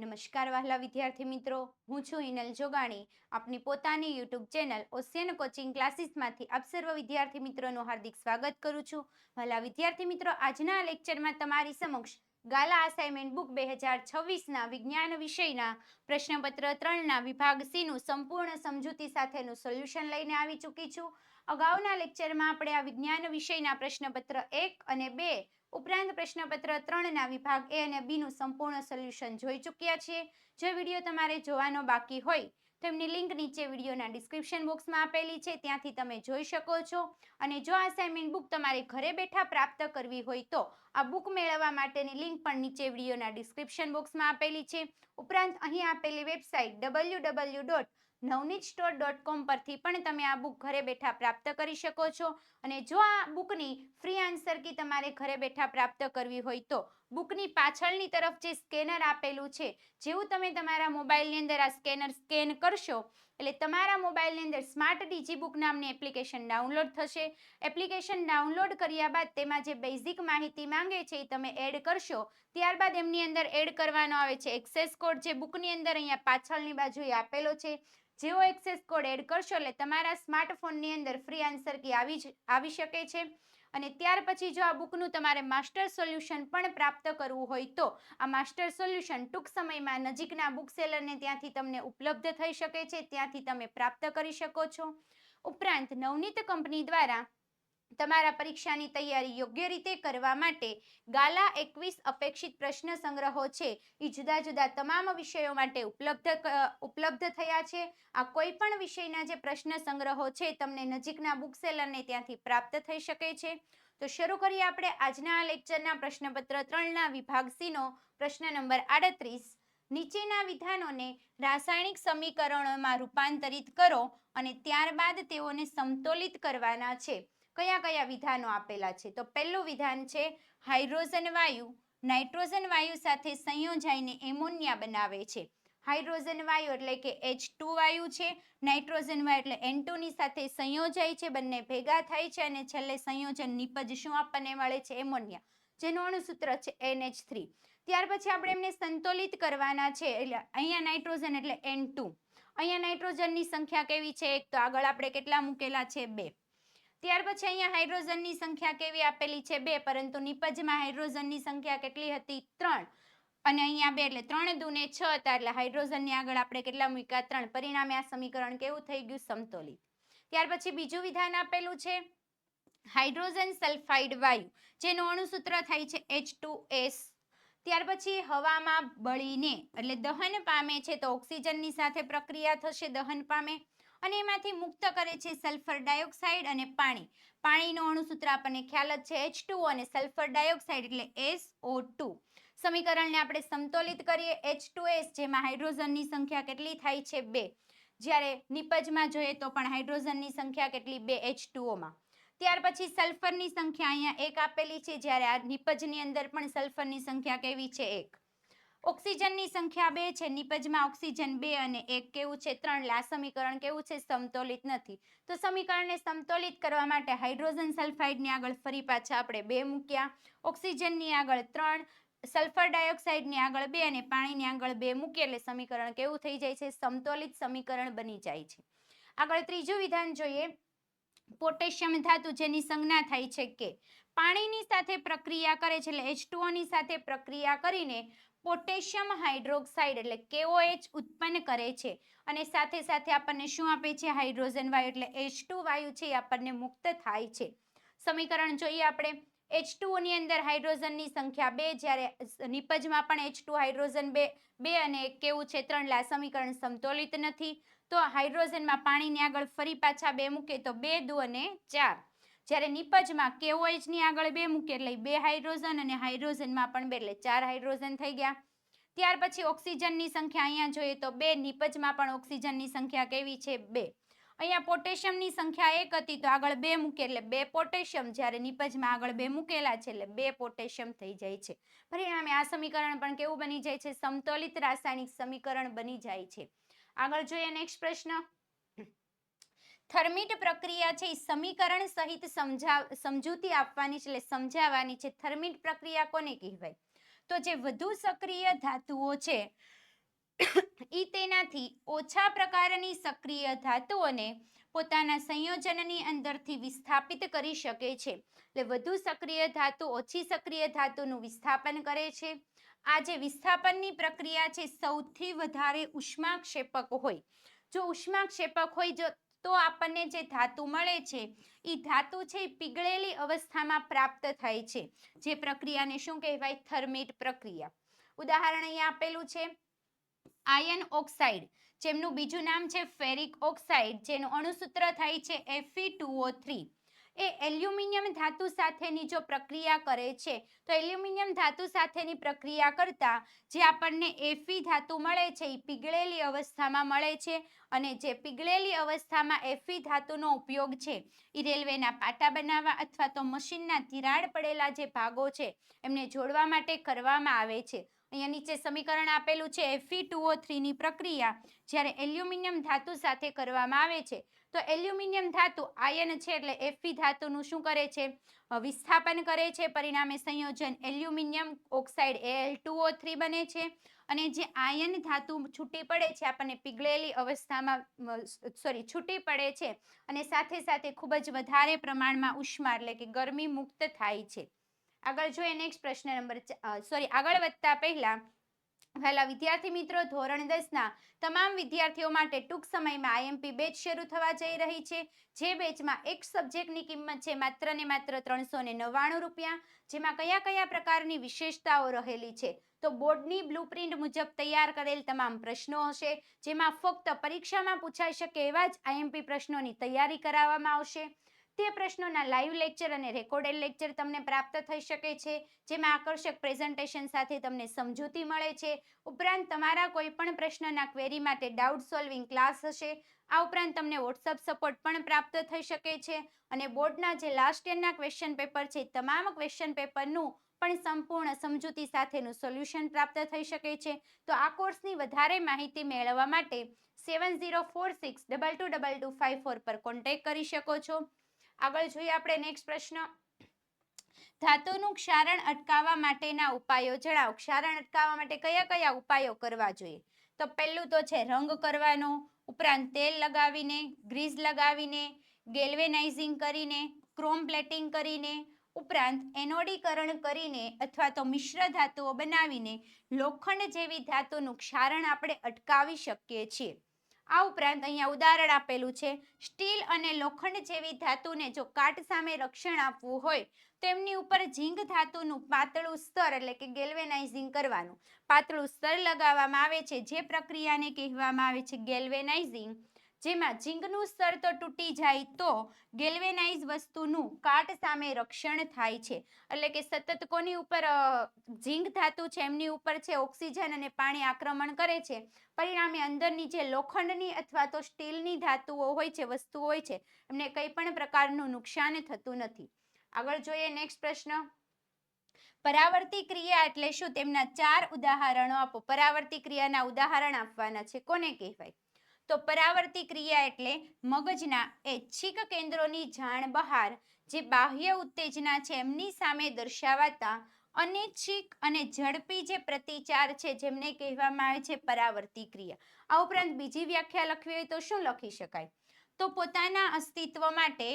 નમસ્કાર વહાલા વિદ્યાર્થી મિત્રો. હું છું ઇનલ જોગાણી. આપની પોતાની યુટ્યુબ ચેનલ ઓશિયન કોચિંગ ક્લાસીસમાંથી આપ સર્વ વિદ્યાર્થી મિત્રોનું હાર્દિક સ્વાગત કરું છું. વહાલા વિદ્યાર્થી મિત્રો, આજના લેક્ચરમાં તમારી સમક્ષ ગાલા અસાઇનમેન્ટ બુક બે હજાર છવ્વીસના વિજ્ઞાન વિષયના પ્રશ્નપત્ર ત્રણના વિભાગ સીનું સંપૂર્ણ સમજૂતી સાથેનું સોલ્યુશન લઈને આવી ચૂકી છું. અગાઉના લેક્ચરમાં આપણે આ વિજ્ઞાન વિષયના પ્રશ્નપત્ર એક અને બે ઉપરાંત પ્રશ્નપત્ર ત્રણના વિભાગ એ અને બીનું સંપૂર્ણ સોલ્યુશન જોઈ ચૂક્યા છીએ. જો વીડિયો તમારે જોવાનો બાકી હોય, તો એમની લિંક નીચે વિડીયોના ડિસ્ક્રિપ્શન બોક્સમાં આપેલી છે, ત્યાંથી તમે જોઈ શકો છો. અને જો અસાઇનમેન્ટ બુક તમારે ઘરે બેઠા પ્રાપ્ત કરવી હોય તો આ બુક મેળવવા માટેની લિંક પણ નીચે વિડીયોના ડિસ્ક્રિપ્શન બોક્સમાં આપેલી છે. ઉપરાંત અહીં આપેલી website W W dot Navneet store dot com પરથી પણ તમે આ બુક ઘરે બેઠા પ્રાપ્ત કરી શકો છો. અને જો આ બુકની ફ્રી આન્સર કી તમારે ઘરે બેઠા પ્રાપ્ત કરવી હોય તો બુકની પાછળની તરફ જે સ્કેનર આપેલું છે, જેવું તમે તમારા મોબાઈલની અંદર આ સ્કેનર સ્કેન કરશો, એટલે તમારા મોબાઈલની અંદર સ્માર્ટ ડીજી બુક નામની એપ્લિકેશન ડાઉનલોડ થશે. એપ્લિકેશન ડાઉનલોડ કર્યા બાદ તેમાં જે બેઝિક માહિતી માંગે છે એ તમે એડ કરશો. ત્યારબાદ એમની અંદર એડ કરવાનો આવે છે એક્સેસ કોડ જે બુકની અંદર અહીંયા પાછળની બાજુએ આપેલો છે. જેવો એક્સેસ કોડ એડ કરશો એટલે તમારા સ્માર્ટફોનની અંદર ફ્રી આન્સર કી આવી આવી શકે છે. અને ત્યાર પછી જો આ બુકનું તમારે માસ્ટર સોલ્યુશન પણ પ્રાપ્ત કરવું હોય તો આ માસ્ટર સોલ્યુશન ટૂંક સમયમાં નજીકના બુક સેલરને ત્યાંથી તમને ઉપલબ્ધ થઈ શકે છે. ત્યાંથી તમે પ્રાપ્ત કરી શકો છો. ઉપરાંત નવનીત કંપની દ્વારા તમારા પરીક્ષાની તૈયારી યોગ્ય રીતે કરવા માટે ગાલા એકવીસ અપેક્ષિત પ્રશ્ન સંગ્રહો છે. એ જુદા જુદા તમામ વિષયો માટે ઉપલબ્ધ ઉપલબ્ધ થયા છે. આ કોઈ પણ વિષયના જે પ્રશ્ન સંગ્રહો છે તમને નજીકના બુક સેલરને ત્યાંથી પ્રાપ્ત થઈ શકે છે. તો શરૂ કરીએ આપણે આજના લેક્ચરના પ્રશ્નપત્ર ત્રણના વિભાગ સીનો પ્રશ્ન નંબર આડત્રીસ. નીચેના વિધાનોને રાસાયણિક સમીકરણોમાં રૂપાંતરિત કરો અને ત્યારબાદ તેઓને સમતોલિત કરવાના છે. કયા કયા વિધાનો આપેલા છે? તો પહેલું વિધાન છે, હાઇડ્રોજન વાયુ. નાઇટ્રોજન વાયુ સાથે સંયોજાઈને એમોનિયા બનાવે છે. હાઇડ્રોજન વાયુ એટલે કે એચ ટુ વાયુ છે. નાઇટ્રોજન વાયુ એટલે એન ટુની સાથે સંયોજાય છે. બંને ભેગા થાય છે અને છેલ્લે સંયોજન નિપજ શું આપણને મળે છે? એમોનિયા. જેનું અણુસૂત્ર છે એનએચ થ્રી ત્યાર પછી આપણે એમને સંતુલિત કરવાના છે. એટલે અહીંયા નાઇટ્રોજન એટલે એન ટુ અહીંયા નાઇટ્રોજનની સંખ્યા કેવી છે? એક તો આગળ આપણે કેટલા મૂકેલા છે? બે. ત્યાર પછી અહીંયા હાઇડ્રોજનની સંખ્યા કેવી આપેલી છે બે, પરંતુ નિપજમાં હાઇડ્રોજનની સંખ્યા કેટલી હતી? ત્રણ. અને અહીંયા બે એટલે ત્રણ દુને છ હતા એટલે હાઇડ્રોજનની આગળ આપણે કેટલા મૂક્યા? ત્રણ. પરિણામે આ સમીકરણ કેવું થઈ ગયું? સમતોલિત. ત્યાર પછી બીજું વિધાન આપેલું છે હાઇડ્રોજન સલ્ફાઇડ વાયુ, જેનું અણુસૂત્ર થાય છે એચ ટુ એસ ત્યાર પછી હવામાં બળીને, એટલે દહન પામે છે તો ઓક્સિજનની સાથે પ્રક્રિયા થશે દહન પામે. અને એમાંથી મુક્ત કરે છે સલ્ફર ડાયોક્સાઇડ અને પાણી. પાણીનો અણુસૂત્ર આપણને ખ્યાલ જ છે એચ અને સલ્ફર ડાયોક્સાઇડ એટલે એસ સમીકરણને આપણે સમતોલિત કરીએ એચ જેમાં હાઇડ્રોજનની સંખ્યા કેટલી થાય છે બે. જ્યારે નિપજમાં જોઈએ તો પણ હાઇડ્રોજનની સંખ્યા કેટલી બે એચ ત્યાર પછી સલ્ફરની સંખ્યા અહીંયા એક આપેલી છે, જ્યારે આ નિપજની અંદર પણ સલ્ફરની સંખ્યા કેવી છે એક. ઓક્સિજનની સંખ્યા બે છે, નિપજમાં ઓક્સિજન બે અને એક કેવું છે, ત્રણ. લા સમીકરણ કેવું છે, સમતોલિત નથી. તો સમીકરણને સમતોલિત કરવા માટે હાઇડ્રોજન સલ્ફાઇડની આગળ ફરી પાછા આપણે બે મૂક્યા. ઓક્સિજનની આગળ ત્રણ, સલ્ફર ડાયોક્સાઇડની આગળ બે અને પાણીની આગળ બે મૂકીએ એટલે સમીકરણ કેવું થઈ જાય છે, સમતોલિત સમીકરણ બની જાય છે. આગળ ત્રીજું વિધાન જોઈએ. પોટેશિયમ ધાતુ જેની સંજ્ઞા થાય છે કે પાણીની સાથે પ્રક્રિયા કરે છે, એટલે એચ સાથે પ્રક્રિયા કરીને પોટેશિયમ હાઇડ્રોક્સાઇડ એટલે કેઓએચ ઉત્પન્ન કરે છે. અને સાથે સાથે આપણને શું આપે છે? હાઇડ્રોજન વાયુ એટલે એચ વાયુ છે, એ આપણને મુક્ત થાય છે. સમીકરણ જોઈએ આપણે. એચની અંદર હાઇડ્રોજનની સંખ્યા બે, જ્યારે નિપજમાં પણ એચ હાઇડ્રોજન બે બે અને કેવું છે? ત્રણ સમીકરણ સમતોલિત નથી. તો હાઇડ્રોજનમાં પાણીની આગળ ફરી પાછા બે મૂકે તો બે દુ અને ચાર. જ્યારે નિપજમાં કેઓએચની આગળ બે મૂકે એટલે બે હાઇડ્રોજન અને હાઇડ્રોજનમાં પણ બે, એટલે ચાર હાઇડ્રોજન થઈ ગયા. ત્યાર પછી ઓક્સિજનની સંખ્યા અહીંયા જોઈએ તો બે, નિપજમાં પણ ઓક્સિજનની સંખ્યા કેવી છે? બે. અહીંયા પોટેશિયમની સંખ્યા એક હતી તો આગળ બે મૂકે એટલે બે પોટેશિયમ, જ્યારે નિપજમાં આગળ બે મૂકેલા છે એટલે બે પોટેશિયમ થઈ જાય છે. પરિણામે આ સમીકરણ પણ કેવું બની જાય છે? સમતોલિત રાસાયણિક સમીકરણ બની જાય છે. આગળ જોઈએ નેક્સ્ટ પ્રશ્ન. થર્મિટ પ્રક્રિયા છે એ સમીકરણ સહિત સમજાવ સમજૂતી આપવાની છે, એટલે સમજાવવાની છે. થર્મિટ પ્રક્રિયા કોને કહેવાય? તો જે વધુ સક્રિય ધાતુઓ છે, ઈ તેનાથી ઓછા પ્રકારની સક્રિય ધાતુઓને પોતાના સંયોજનની અંદરથી વિસ્થાપિત કરી શકે છે. એટલે વધુ સક્રિય ધાતુ, ઓછી સક્રિય ધાતુનું વિસ્થાપન કરે છે. આ જે વિસ્થાપનની પ્રક્રિયા છે, સૌથી વધારે ઉષ્માક્ષેપક હોય. જો ઉષ્માક્ષેપક હોય, જો તો આપણને જે ધાતુ મળે છે એ ધાતુ છે એ પીગળેલી અવસ્થામાં પ્રાપ્ત થાય છે. જે પ્રક્રિયાને શું કહેવાય? થર્મિટ પ્રક્રિયા. ઉદાહરણ અહીંયા આપેલું છે, આયન ઓક્સાઇડ. જેમનું બીજું નામ છે ફેરિક ઓક્સાઇડ, જેનું અણુસૂત્ર થાય છે Fe2O3 એ એલ્યુમિનિયમ ધાતુ સાથેની જો પ્રક્રિયા કરે છે, તો એલ્યુમિનિયમ ધાતુ સાથેની પ્રક્રિયા કરતા જે આપણને એફી ધાતુ મળે છે, એ પીગળેલી અવસ્થામાં મળે છે અને જે પીગળેલી અવસ્થામાં એફી ધાતુનો ઉપયોગ છે, એ રેલવેના પાટા બનાવવા અથવા તો મશીનના તિરાડ પડેલા જે ભાગો છે, એમને જોડવા માટે કરવામાં આવે છે. અહીંયા નીચે સમીકરણ આપેલું છે એફી ટુઓ થ્રીની પ્રક્રિયા જ્યારે એલ્યુમિનિયમ ધાતુ સાથે કરવામાં આવે છે તો એલ્યુમિનિયમ ધાતુ, આયન છે એટલે Fe ધાતુનું શું કરે છે? વિસ્થાપન કરે છે. પરિણામે સંયોજન એલ્યુમિનિયમ ઓક્સાઇડ Al2O3 બને છે. અને જે આયન ધાતુ છૂટી પડે છે, આપણને પીગળેલી અવસ્થામાં સોરી, છૂટી પડે છે અને સાથે સાથે ખૂબ જ વધારે પ્રમાણમાં ઉષ્મા એટલે કે ગરમી મુક્ત થાય છે. આગળ જોઈએ નેક્સ્ટ પ્રશ્ન નંબર સોરી, આગળ વધતા પહેલા વહેલા વિદ્યાર્થી મિત્રો, ધોરણ દસના તમામ વિદ્યાર્થીઓ માટે ટૂંક સમયમાં આઈએમપી બેચ શરૂ થવા જઈ રહી છે. જે બેચમાં એક સબ્જેક્ટની કિંમત છે માત્ર ને માત્ર ત્રણસો નવ્વાણું રૂપિયા. જેમાં કયા કયા પ્રકારની વિશેષતાઓ રહેલી છે? તો બોર્ડની બ્લુપ્રિન્ટ મુજબ તૈયાર કરેલ તમામ પ્રશ્નો હશે. જેમાં ફક્ત પરીક્ષામાં પૂછાઈ શકે એવા જ આઈએમપી પ્રશ્નોની તૈયારી કરાવવામાં આવશે. તે પ્રશ્નોના લાઈવ લેક્ચર અને રેકોર્ડેડ લેક્ચર તમને પ્રાપ્ત થઈ શકે છે, જેમાં આકર્ષક પ્રેઝન્ટેશન સાથે તમને સમજૂતી મળે છે. ઉપરાંત તમારા કોઈ પણ પ્રશ્નના ક્વેરી માટે ડાઉટ સોલ્વિંગ ક્લાસ હશે. આ ઉપરાંત તમને વોટ્સઅપ સપોર્ટ પણ પ્રાપ્ત થઈ શકે છે અને બોર્ડના જે લાસ્ટ યરના ક્વેશ્ચન પેપર છે, તમામ ક્વેશ્ચન પેપરનું પણ સંપૂર્ણ સમજૂતી સાથેનું સોલ્યુશન પ્રાપ્ત થઈ શકે છે. તો આ કોર્સની વધારે માહિતી મેળવવા માટે seven zero four six double two double two five four પર કોન્ટેક્ટ કરી શકો છો. આગળ જોઈએ આપણે નેક્સ્ટ પ્રશ્ન. ધાતુનું ક્ષારણ અટકાવવા માટેના ઉપાયો જણાવો. ક્ષારણ અટકાવવા માટે કયા કયા ઉપાયો કરવા જોઈએ? તો પહેલું તો છે રંગ કરવાનો, ઉપરાંત તેલ લગાવીને ગ્રીઝ લગાવીને ગેલ્વેનાઇઝિંગ કરીને ક્રોમ પ્લેટિંગ કરીને, ઉપરાંત એનોડીકરણ કરીને અથવા તો મિશ્ર ધાતુઓ બનાવીને લોખંડ જેવી ધાતુનું ક્ષારણ આપણે અટકાવી શકીએ છીએ. આ ઉપરાંત અહીંયા ઉદાહરણ આપેલું છે, સ્ટીલ અને લોખંડ જેવી ધાતુને જો કાટ સામે રક્ષણ આપવું હોય, તો એમની ઉપર ઝીંક ધાતુનું પાતળું સ્તર એટલે કે ગેલ્વેનાઇઝિંગ કરવાનું. પાતળું સ્તર લગાવવામાં આવે છે, જે પ્રક્રિયાને કહેવામાં આવે છે ગેલ્વેનાઇઝિંગ જેમાં ઝીંકનું સ્તર તો તૂટી જાય તો ગેલ્વેનાઇઝ વસ્તુનું કાટ સામે રક્ષણ થાય છે. એટલે કે સતત કોની ઉપર ઝીંક ધાતુ છે, એમની ઉપર છે, ઓક્સિજન અને પાણી આક્રમણ કરે છે. પરિણામે અંદરની જે લોખંડની અથવા તો સ્ટીલની ધાતુઓ હોય છે, વસ્તુઓ હોય છે, એમને કંઈ પણ પ્રકારનું નુકસાન થતું નથી. આગળ જોઈએ નેક્સ્ટ પ્રશ્ન. પરાવર્તી ક્રિયા એટલે શું? તેમના ચાર ઉદાહરણો આપો. પરાવર્તી ક્રિયાના ઉદાહરણ આપવાના છે. કોને કહેવાય? તો પરાવર્તી ક્રિયા એટલે મગજના ઐચ્છિક કેન્દ્રોની જાણ બહાર જે બાહ્ય ઉત્તેજના છે એમની સામે દર્શાવાતા અનિચ્છિક અને ઝડપી જે પ્રતિચાર છે જેમને કહેવામાં આવે છે પરાવર્તી ક્રિયા. આ ઉપરાંત બીજી વ્યાખ્યા લખવી હોય તો શું લખી શકાય? તો પોતાના અસ્તિત્વ માટે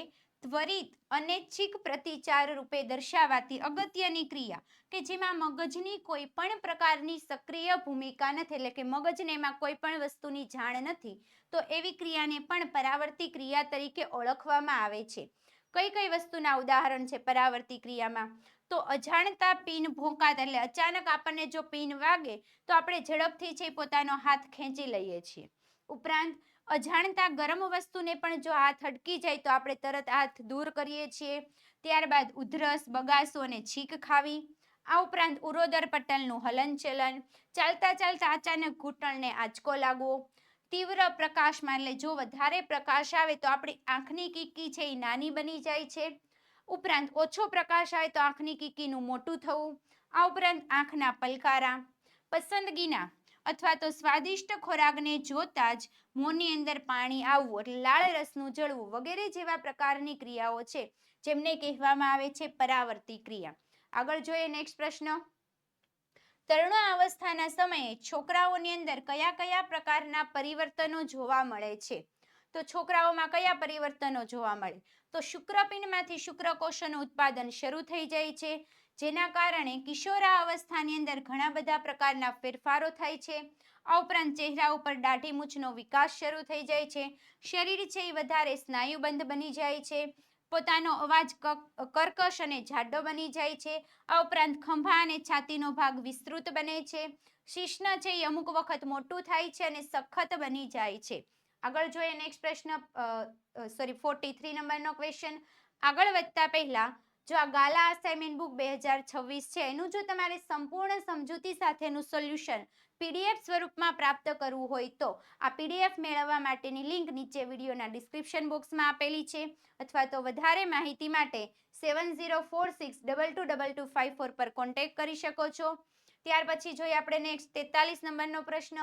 ત્વરિત અનૈચ્છિક પ્રતિચાર રૂપે દર્શાવાતી અગત્યની ક્રિયા, કે જેમાં મગજની કોઈ પણ પ્રકારની સક્રિય ભૂમિકા નથી, એટલે કે મગજને એમાં કોઈ પણ વસ્તુની જાણ નથી, તો એવી ક્રિયાને પણ પરાવર્તી ક્રિયા તરીકે ઓળખવામાં આવે છે. કઈ કઈ વસ્તુના ઉદાહરણ છે પરાવર્તી ક્રિયામાં? તો અજાણતા પિન ભોંકાત, એટલે અચાનક આપણને જો પિન વાગે, તો આપણે ઝડપથી છે પોતાનો હાથ ખેંચી લઈએ છીએ. ઉપરાંત અજાણતા ગરમ વસ્તુને પણ જો હાથ અટકી જાય તો આપણે તરત હાથ દૂર કરીએ છીએ. ત્યારબાદ ઉધરસ, બગાસો અને છીંક ખાવી. આ ઉપરાંત ઉરોદર પટલનું હલનચલન ચાલતા ચાલતા અચાનક ઘૂંટણને આંચકો લાગવો. તીવ્ર પ્રકાશમાં એટલે જો વધારે પ્રકાશ આવે તો આપણી આંખની કીકી છે એ નાની બની જાય છે. ઉપરાંત ઓછો પ્રકાશ આવે તો આંખની કીકીનું મોટું થવું. આ ઉપરાંત આંખના પલકારા. પસંદગીના અથવા તો સ્વાદિષ્ટ ખોરાકને જોતા જ મોંની અંદર પાણી આવવું એટલે લાળ રસનું જળવું વગેરે જેવા પ્રકારની ક્રિયાઓ છે, જેમને કહેવામાં આવે છે પરાવર્તી ક્રિયા. આગળ જોઈએ નેક્સ્ટ પ્રશ્ન. તરુણાવસ્થાના સમયે છોકરાઓની અંદર કયા કયા પ્રકારના પરિવર્તનો જોવા મળે છે? તો છોકરાઓમાં કયા પરિવર્તનો જોવા મળે? તો શુક્રપિંડમાંથી શુક્રકોષોનું ઉત્પાદન શરૂ થઈ જાય છે. જેના કારણે કિશોરા અવસ્થાની અંદર ઘણા બધા પ્રકારના ફેરફારો થાય છે. આ ઉપરાંત ચહેરા ઉપર દાઢી મૂછનો વિકાસ શરૂ થઈ જાય છે. શરીર છે એ વધારે સ્નાયુબંધ બની જાય છે. પોતાનો અવાજ કર્કશ અને જાડો બની જાય છે. આ ઉપરાંત ખંભા અને છાતીનો ભાગ વિસ્તૃત બને છે. શિશ્ન છે એ અમુક વખત મોટું થાય છે અને સખત બની જાય છે. આગળ જોઈએ નેક્સ્ટ પ્રશ્ન સોરી ફોર્ટી થ્રી નંબરનો ક્વેશ્ચન આગળ વધતા પહેલા જો આ ગાલા અસાઇનમેન્ટ બુક બે હજાર છવ્વીસ છે, એનું જો તમારે સંપૂર્ણ સમજૂતી સાથેનું સોલ્યુશન પીડીએફ સ્વરૂપમાં પ્રાપ્ત કરવું હોય તો, આ પીડીએફ મેળવવા માટેની લિંક નીચે વિડીયોના ડિસ્ક્રિપ્શન બોક્સમાં આપેલી છે. અથવા તો વધારે માહિતી માટે seven zero four six double two double two five four પર કોન્ટેક્ટ કરી શકો છો. ત્યાર પછી જોઈએ આપણે નેક્સ્ટ તેતાલીસ નંબરનો પ્રશ્ન.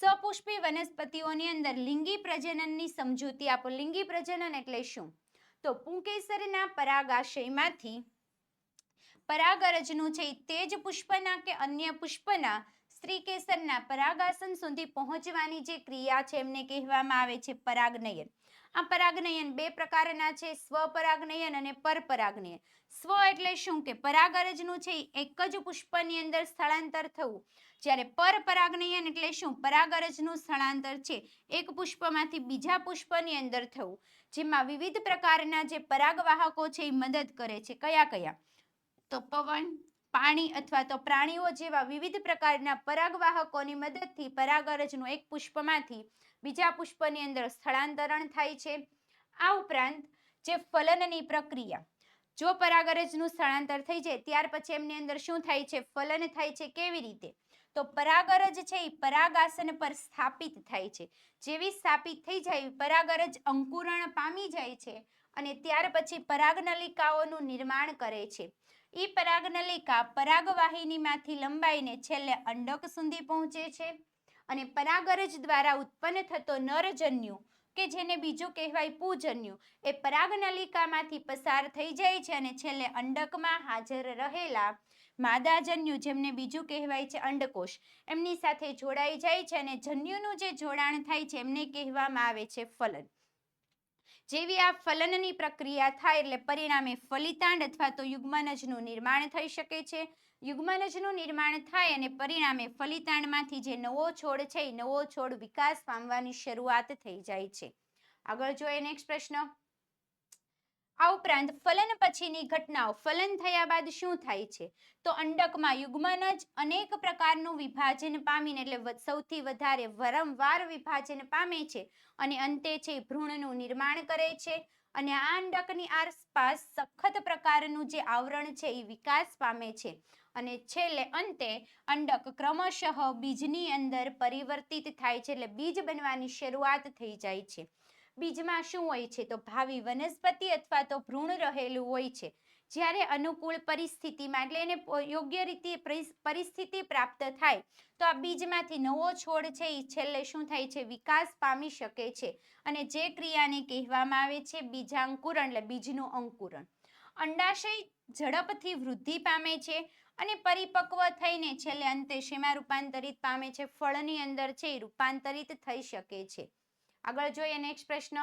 સપુષ્પી વનસ્પતિઓની અંદર લિંગી પ્રજનનની સમજૂતી આપો. લિંગી પ્રજનન એટલે શું? તો પુંકેસરના પરાગાશયમાંથી પરાગરજનું છે તે પુષ્પના કે અન્ય પુષ્પના સ્ત્રી કેસરના પરાગાસન સુધી પહોંચવાની જે ક્રિયા છે એમને કહેવામાં આવે છે પરાગનયન. આ પરાગનયન બે પ્રકારના છે, સ્વપરાગનયન અને પરપરાગનયન. સ્વ એટલે શું? કે પરાગરજનું છે એક જ પુષ્પની અંદર સ્થળાંતર થવું. જ્યારે પરપરાગનયન એટલે શું? પરાગરજનું સ્થળાંતર છે એક પુષ્પમાંથી બીજા પુષ્પની અંદર થવું. જેમાં વિવિધ પ્રકારના જે પરાગવાહકો છે એ મદદ કરે છે. કયા કયા? તો પવન, પાણી અથવા તો પ્રાણીઓ જેવા વિવિધ પ્રકારના પરાગવાહકોની મદદથી પરાગરજનું એક પુષ્પમાંથી બીજા પુષ્પની અંદર સ્થળાંતરણ થાય છે. આ ઉપરાંત જે ફલનની પ્રક્રિયા. જો પરાગરજનું સ્થળાંતર થઈ જાય, ત્યાર પછી એમની અંદર શું થાય છે? ફલન થાય છે. કેવી રીતે? તો પરાગરજ છે એ પરાગાસન પર સ્થાપિત થાય છે. જેવી સ્થાપિત થઈ જાય પરાગરજ અંકુરણ પામી જાય છે અને ત્યાર પછી પરાગનલિકાઓનું નિર્માણ કરે છે. એ પરાગનલિકા પરાગવાહિનીમાંથી લંબાઈને છેલ્લે અંડક સુધી પહોંચે છે અને પરાગરજ દ્વારા ઉત્પન્ન થતો નરજન્યુ કે જેને બીજું કહેવાય પૂજન્યુ. એ પરાગનલિકામાંથી પસાર થઈ જાય છે અને છેલ્લે અંડકમાં હાજર રહેલા માદાજન્યુ, જેમને બીજું કહેવાય છે અંડકોષ. એમની સાથે જોડાઈ જાય છે અને જન્યુનું જે જોડાણ થાય છે એમને કહેવામાં આવે છે ફલન. જેવી આ ફલનની પ્રક્રિયા થાય એટલે પરિણામે ફલિતાંડ અથવા તો યુગ્મનજનું નિર્માણ થઈ શકે છે. યુગ્મનજનું નિર્માણ થાય અને પરિણામે ફલિતાણમાંથી જે નવો છોડ છે, એ નવો છોડ વિકાસ પામવાની શરૂઆત થઈ જાય છે. આગળ જોઈએ નેક્સ્ટ પ્રશ્ન. આ ઉપરાંત ફલન પછીની ઘટનાઓ, ફલન થયા બાદ શું થાય છે? તો અંડકમાં યુગ્મનજ અનેક પ્રકારનું વિભાજન પામીને, એટલે સૌથી વધારે વારંવાર વિભાજન પામે છે અને અંતે છે ભ્રૂણનું નિર્માણ કરે છે અને આ અંડકની આસપાસ સખત પ્રકારનું જે આવરણ છે એ વિકાસ પામે છે. અને છેલ્લે અંતે અંડક ક્રમશઃ બીજની અંદર પરિવર્તિત થાય છે, એટલે બીજ બનવાની શરૂઆત થઈ જાય છે. બીજમાં શું હોય છે? તો ભાવિ વનસ્પતિ અથવા તો ભ્રૂણ રહેલું હોય છે. જ્યારે અનુકૂળ પરિસ્થિતિમાં, એટલે એને યોગ્ય રીતે પરિસ- પરિસ્થિતિ પ્રાપ્ત થાય, તો આ બીજમાંથી નવો છોડ છે એ છેલ્લે શું થાય છે? વિકાસ પામી શકે છે. અને જે ક્રિયાને કહેવામાં આવે છે, બીજાંકુરણ, એટલે બીજનું અંકુરણ. અંડાશય ઝડપથી વૃદ્ધિ પામે છે અને પરિપક્વ થઈને છેલ્લે અંતે શેમાં રૂપાંતરિત પામે છે? ફળની અંદર છે એ રૂપાંતરિત થઈ શકે છે. આગળ જોઈએ નેક્સ્ટ પ્રશ્ન.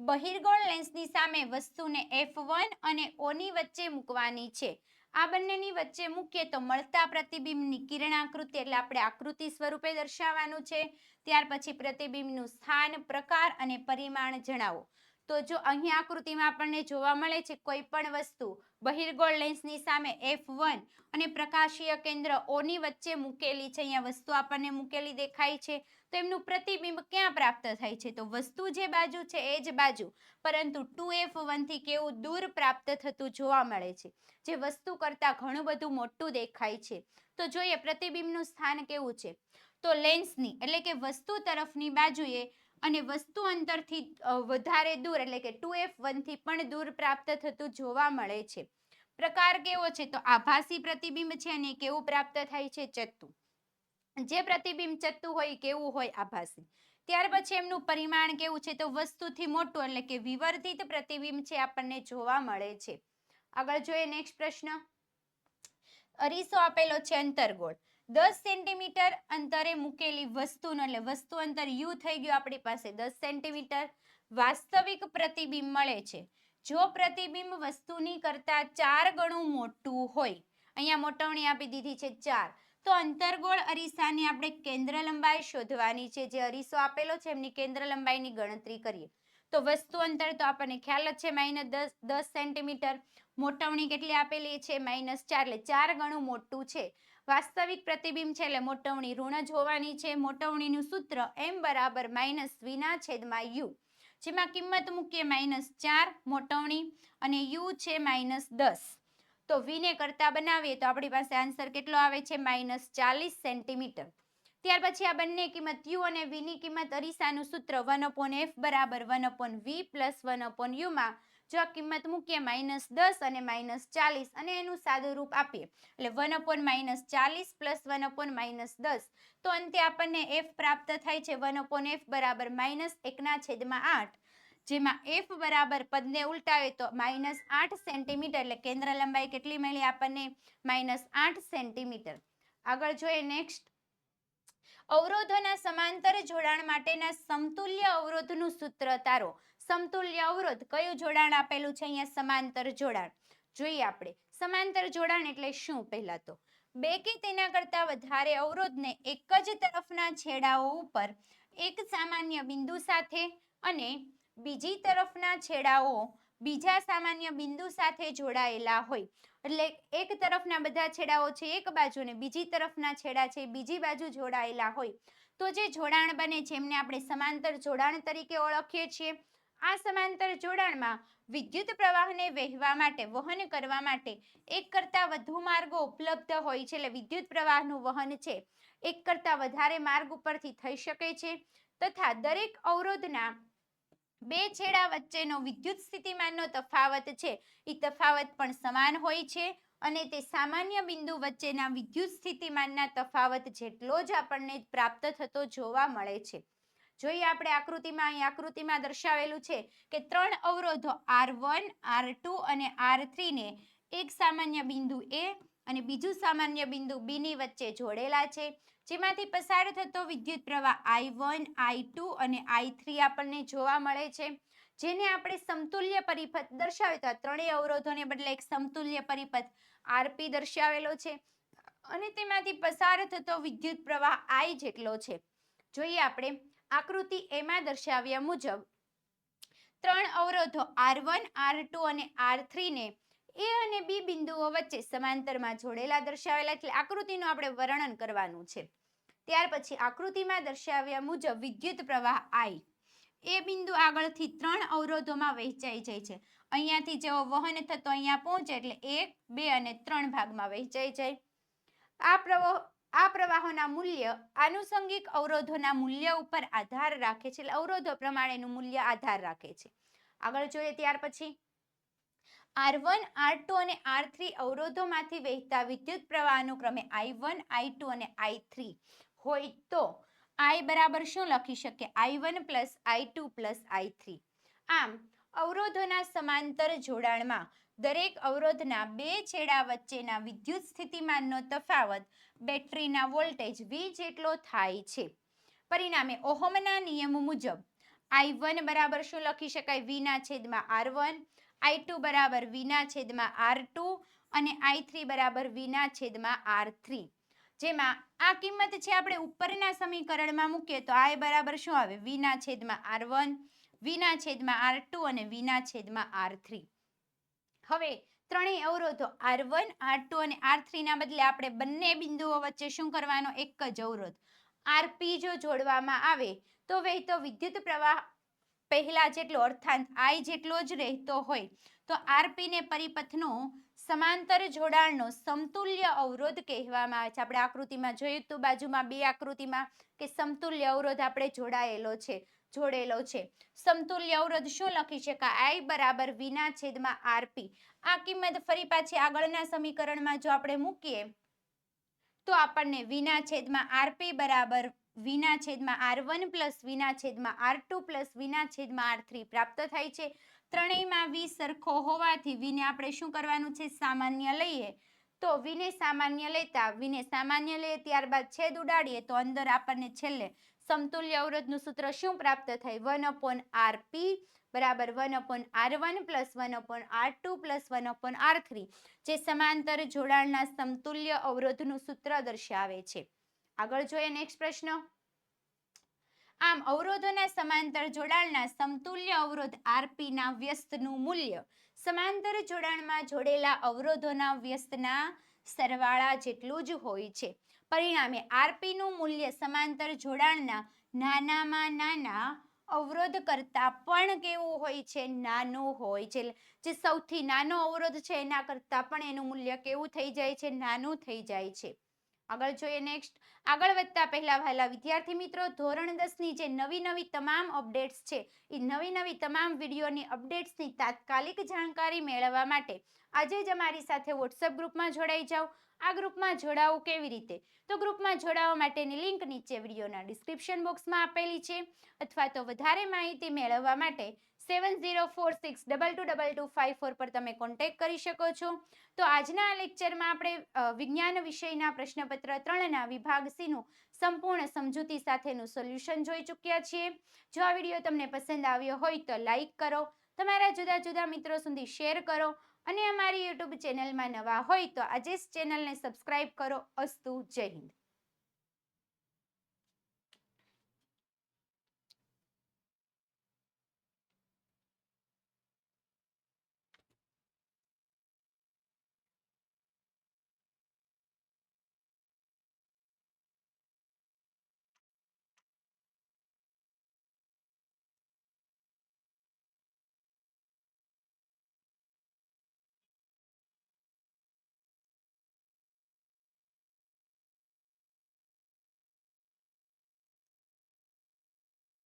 બહિર્ગોળ લેન્સની સામે વસ્તુને એફ વન અને ઓની વચ્ચે મૂકવાની છે. આ બંનેની વચ્ચે મૂકીએ તો મળતા પ્રતિબિંબની કિરણાકૃતિ એટલે આપણે આકૃતિ સ્વરૂપે દર્શાવવાનું છે. ત્યાર પછી પ્રતિબિંબનું સ્થાન, પ્રકાર અને પરિમાણ જણાવો. તો જો અહીં આકૃતિમાં આપણને જોવા મળે છે કોઈ પણ વસ્તુ બહિર્ગોળ લેન્સની સામે એફ વન અને પ્રકાશીય કેન્દ્ર ઓની વચ્ચે મૂકેલી છે, અહીંયા વસ્તુ આપણને મૂકેલી દેખાય છે. તો એમનું પ્રતિબિંબ ક્યાં પ્રાપ્ત થાય છે? તો વસ્તુ જે બાજુ છે એ જ બાજુ. પરંતુ ટુ એફ વનથી કેવું દૂર પ્રાપ્ત થતું જોવા મળે છે. જે વસ્તુ કરતાં ઘણું બધું મોટું દેખાય છે. તો જોઈએ પ્રતિબિંબનું સ્થાન કેવું છે? તો લેન્સની, એટલે કે વસ્તુ તરફની બાજુએ અને વસ્તુ અંતરથી વધારે દૂર, એટલે કે ટુ એફ વનથી પણ દૂર પ્રાપ્ત થતું જોવા મળે છે. પ્રકાર કેવો છે? તો આભાસી પ્રતિબિંબ છે અને કેવું પ્રાપ્ત થાય છે? ચત્તુ જે પ્રતિબિંબ ચત્તુ હોય કેવું હોય? આભાસી. ત્યાર પછી એમનું પરિમાણ કેવું છે? તો વસ્તુથી મોટું, એટલે કે વિવર્ધિત પ્રતિબિંબ છે, આપણને જોવા મળે છે. આગળ જોઈએ નેક્સ્ટ પ્રશ્ન. અરીસો આપેલો છે અંતરગોળ. દસ સેન્ટીમીટર અંતરે મૂકેલી વસ્તુનો, એટલે વસ્તુ અંતર યુ થઈ ગયું આપણી પાસે દસ સેન્ટીમીટર, વાસ્તવિક પ્રતિબિંબ મળે છે. જો પ્રતિબિંબ વસ્તુની કરતા ચાર ગણું મોટું હોય, અહીંયા મોટવણી આપી દીધી છે ચાર. તો અંતરગોળ અરીસાની આપણે કેન્દ્ર લંબાઈ શોધવાની છે. જે અરીસો આપેલો છે, એમની કેન્દ્ર લંબાઈની ગણતરી કરીએ. તો વસ્તુ અંતર તો આપણને ખ્યાલ જ છે માઇનસ દસ દસ સેન્ટીમીટર મોટવણી કેટલી આપેલી છે? માઇનસ ચાર, એટલે ચાર ગણું મોટું છે. વાસ્તવિક પ્રતિબિંબ છે, એટલે મોટવણી ઋણ જ હોવાની છે. મોટવણીનું સૂત્ર એમ બરાબર માઇનસ વિના છેદમાં યુ જેમાં કિંમત મૂકીએ માઇનસ ચાર મોટવણી અને યુ છે માઇનસ દસ. તો વીને કરતા બનાવીએ તો આપણી પાસે આન્સર કેટલો આવે છે? માઇનસ ચાલીસ સેન્ટીમીટર. ત્યાર પછી આ બંને કિંમત યુ અને વીની કિંમત અરીસાનું સૂત્ર વન અપોન એફ બરાબર one upon V plus one upon યુમાં જો આ કિંમત મૂકીએ માઇનસ દસ અને માઇનસ ચાલીસ અને એનું સાદું રૂપ આપીએ. એટલે વન અપોન માઇનસ ચાલીસ પ્લસ વન અપોન માઇનસ દસ. તો અંતે આપણને એફ પ્રાપ્ત થાય છે વન અપોન એફ બરાબર માઇનસ એકના છેદમાં આઠ. જેમાં એફ બરાબર પદને ઉલટાવે તો માઇનસ આઠ સેન્ટીમીટર એટલે કેન્દ્ર લંબાઈ કેટલી મળી આપણને? માઇનસ આઠ સેન્ટીમીટર આગળ જોઈએ નેક્સ્ટ અવરોધોના સમાંતર જોડાણ માટેના સમતુલ્ય અવરોધનું સૂત્ર તારો. સમતુલ્ય અવરોધ કયું જોડાણ આપેલું છે અહીંયા? સમાંતર જોડાણ. જોઈએ આપણે. સમાંતર જોડાણ એટલે શું પહેલા તો? બે કે તેના કરતા વધારે અવરોધને એક જ તરફના છેડાઓ ઉપર એક સામાન્ય બિંદુ સાથે અને બીજી તરફના છેડાઓ બીજા સામાન્ય બિંદુ સાથે જોડાયેલા હોય. એટલે એક તરફના બધા છેડાઓ છે એક બાજુ ને બીજી તરફના છેડા છે બીજી બાજુ જોડાયેલા હોય. તો જે જોડાણ બને છે એમને આપણે સમાંતર જોડાણ તરીકે ઓળખીએ છીએ, આ સમાંતર જોડાણમાં વિદ્યુત પ્રવાહને વહેવા માટે, વહન કરવા માટે એક કરતાં વધુ માર્ગો ઉપલબ્ધ હોય છે. એટલે વિદ્યુત પ્રવાહનું વહન છે એક કરતાં વધારે માર્ગ ઉપરથી થઈ શકે છે તથા દરેક અવરોધના બે છેડા વચ્ચેનો વિદ્યુત સ્થિતિમાનનો તફાવત છે. એ તફાવત પણ સમાન હોય છે અને તે સામાન્ય બિંદુ વચ્ચેના વિદ્યુત સ્થિતિમાનના તફાવત જેટલો જ આપણને પ્રાપ્ત થતો જોવા મળે છે. જોઈએ આપણે આકૃતિમાં, અહીં આકૃતિમાં દર્શાવેલું છે કે ત્રણ અવરોધો આર વન આર ટુ અને આર ને એક સામાન્ય બિંદુ એ અને બીજું સામાન્ય બિંદુ બી ની વચ્ચે જોડેલા છે. જેમાંથી પસાર થતો વિદ્યુત પ્રવાહ આઈ વન આઈ ટુ અને આઈ થ્રી આપણને જોવા મળે છે. જેને આપણે સમતુલ્ય પરિપથ દર્શાવ્યો તો આ ત્રણેય અવરોધોને બદલે એક સમતુલ્ય પરિપથ આરપી દર્શાવેલો છે. અને તેમાંથી પસાર થતો વિદ્યુત પ્રવાહ આઈ જેટલો છે. જોઈએ આપણે આકૃતિ એમાં દર્શાવ્યા મુજબ, ત્રણ અવરોધો આર વન આર ટુ અને આર ને એ અને બી બિંદુઓ વચ્ચે સમાંતરમાં જોડેલા દર્શાવેલા એટલે આકૃતિનું આપણે વર્ણન કરવાનું છે. ત્યાર પછી આકૃતિમાં દર્શાવ્યા મુજબ વિદ્યુત પ્રવાહ આઈ. એ બિંદુ આગળથી ત્રણ અવરોધોમાં વહેંચાઈ જાય છે. અહીંયાથી જેવો વહન થતો અહીંયા પહોંચે એટલે એક, બે અને ત્રણ ભાગમાં વહેંચાઈ જાય. આ પ્રવાહ આ પ્રવાહોના મૂલ્ય આનુષંગિક અવરોધોના મૂલ્ય ઉપર આધાર રાખે છે. એટલે અવરોધો પ્રમાણેનું મૂલ્ય આધાર રાખે છે. આગળ જોઈએ ત્યાર પછી. આર વન, આર ટુ અને આર થ્રી અવરોધોમાંથી વહેતા વિદ્યુત પ્રવાહનો ક્રમે આઈ વન, આઈ ટુ અને આઈ થ્રી હોય તો આઈ બરાબર શું લખી શકીએ? I one plus I two plus I three. આમ, અવરોધોના સમાંતર જોડાણમાં દરેક અવરોધના બે છેડા વચ્ચેના વિદ્યુત સ્થિતિમાનનો તફાવત બેટરીના વોલ્ટેજ વી જેટલો થાય છે. પરિણામે ઓહમના નિયમ મુજબ આઈ વન બરાબર શું લખી શકાય? વીના છેદમાં આર વન આઈ ટુ બરાબર વીના છેદમાં આર ટુ અને આઈ થ્રી બરાબર વીના છેદમાં આર થ્રી. જેમાં આ કિંમત છે આપણે ઉપરના સમીકરણમાં મૂકીએ તો આઈ બરાબર શું આવે? વીના છેદમાં આર વન, વીના છેદમાં આર ટુ અને વીના છેદમાં આર થ્રી. હવે ત્રણેય અવરોધો આર વન, આર ટુ અને આર થ્રીના બદલે આપણે બંને બિંદુઓ વચ્ચે શું કરવાનો? એક જ અવરોધ. આરપી જો જોડવામાં આવે તો વહેતો વિદ્યુત પ્રવાહ પહેલા જેટલો, અર્થાત આઈ જેટલો જ રહેતો હોય, તો આરપી ને પરિપથનો સમાંતર જોડાણનો સમતુલ્ય અવરોધ કહેવામાં આવે છે. આપણે આકૃતિમાં જોયું તો, બાજુમાં બે આકૃતિમાં કે સમતુલ્ય અવરોધ આપણે જોડાયેલો છે, જોડેલો છે. સમતુલ્ય અવરોધ શું લખી શકાય? આઈ બરાબર વિના છેદમાં આરપી. આ કિંમત ફરી પાછી આગળના સમીકરણમાં જો આપણે મૂકીએ, તો આપણને વિના છેદમાં આરપી બરાબર વીના છેદમાં આર વન પ્લસ વીના છેદમાં આર ટુ પ્લસ વીના છેદમાં આર થ્રી પ્રાપ્ત થાય છે. ત્રણેયમાં વી સરખો હોવાથી વીને આપણે શું કરવાનું છે? સામાન્ય લઈએ. તો વિને સામાન્ય લેતા, વિને સામાન્ય લે ત્યારબાદ છેદ ઉડાડીએ તો અંદર આપણને છેલ્લે સમતુલ્ય અવરોધનું સૂત્ર શું પ્રાપ્ત થાય? વન અપોન આર પી બરાબર one upon R one plus one upon R two plus one upon R three જે સમાંતર જોડાણના સમતુલ્ય અવરોધનું સૂત્ર દર્શાવે છે. આગળ જોઈએ નેક્સ્ટ પ્રશ્ન. આમ અવરોધોના સમાંતર જોડાણના સમતુલ્ય અવરોધ આરપી ના વ્યસ્તનું મૂલ્ય. સમાંતર જોડાણમાં જોડેલા અવરોધોના વ્યસ્તના સરવાળા જેટલું જ હોય છે. પરિણામે આરપી નું મૂલ્ય સમાંતર જોડાણના નાનામાં નાના અવરોધ કરતાં પણ કેવું હોય છે? નાનું હોય છે. જે સૌથી નાનો અવરોધ છે, એના કરતાં પણ એનું મૂલ્ય કેવું થઈ જાય છે? નાનું થઈ જાય છે. આગળ જોઈએ નેક્સ્ટ આગળ વધતા પહેલા વહેલા વિદ્યાર્થી મિત્રો, ધોરણ દસની જે નવી નવી તમામ અપડેટ્સ છે, એ નવી નવી તમામ વિડીયોની અપડેટ્સની તાત્કાલિક જાણકારી મેળવવા માટે આજે જ અમારી સાથે વોટ્સઅપ ગ્રુપમાં જોડાઈ જાઓ. આ ગ્રુપમાં જોડાવું કેવી રીતે? તો ગ્રુપમાં જોડાવા માટેની લિંક નીચે વિડીયોના ડિસ્ક્રિપ્શન બોક્સમાં આપેલી છે, અથવા તો વધારે માહિતી મેળવવા માટે seven zero four six double two double two five four પર તમે કોન્ટેક્ટ કરી શકો છો. તો આજના લેક્ચરમાં આપણે વિજ્ઞાન વિષયના પ્રશ્નપત્ર ત્રણના વિભાગ સીનું સંપૂર્ણ સમજૂતી સાથેનું સોલ્યુશન જોઈ ચૂક્યા છીએ. જો આ વીડિયો તમને પસંદ આવ્યો હોય તો લાઈક કરો. તમારા જુદા જુદા મિત્રો સુધી શેર કરો. અને અમારી યુટ્યુબ ચેનલમાં નવા હોય તો આજે જ ચેનલને સબસ્ક્રાઇબ કરો. અસ્તુ જય હિન્દ.